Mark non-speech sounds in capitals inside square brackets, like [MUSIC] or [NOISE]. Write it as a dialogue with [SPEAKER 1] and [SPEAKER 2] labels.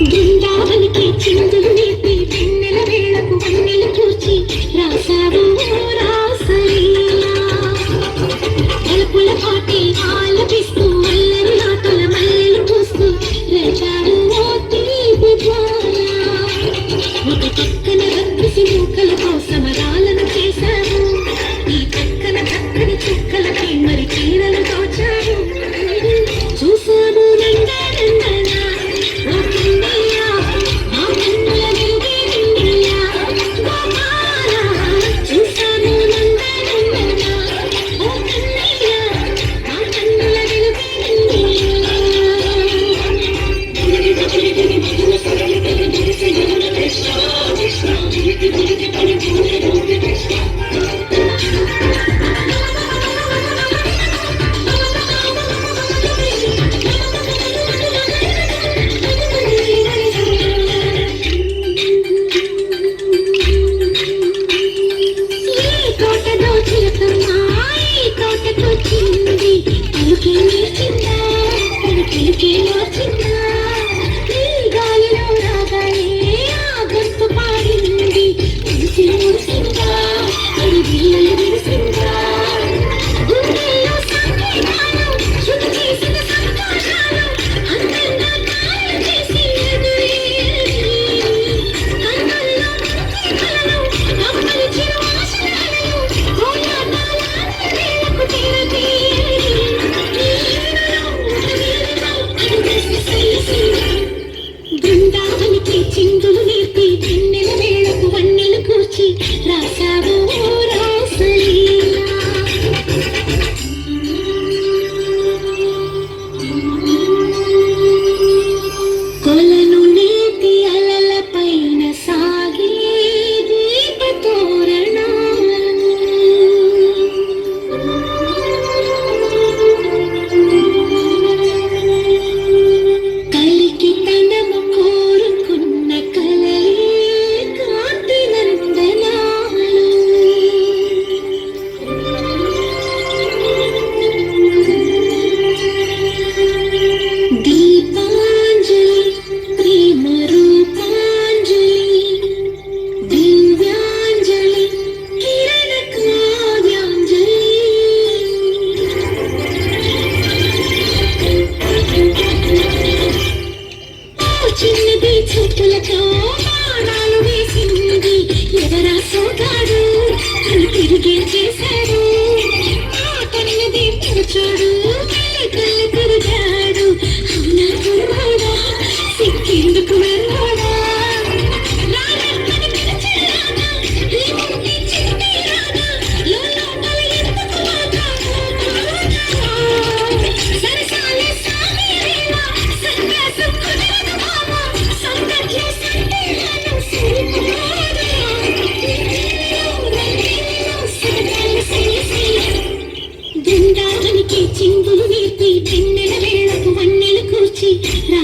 [SPEAKER 1] Gay. [LAUGHS] ചിരിക്കലോ ചിന്താ కలిపి చెట్టులతో వేసింది. ఎవరా సోగాడు చిందులు నేర్పి పెన్నెల వేళకు మన్నెలు కూర్చి రా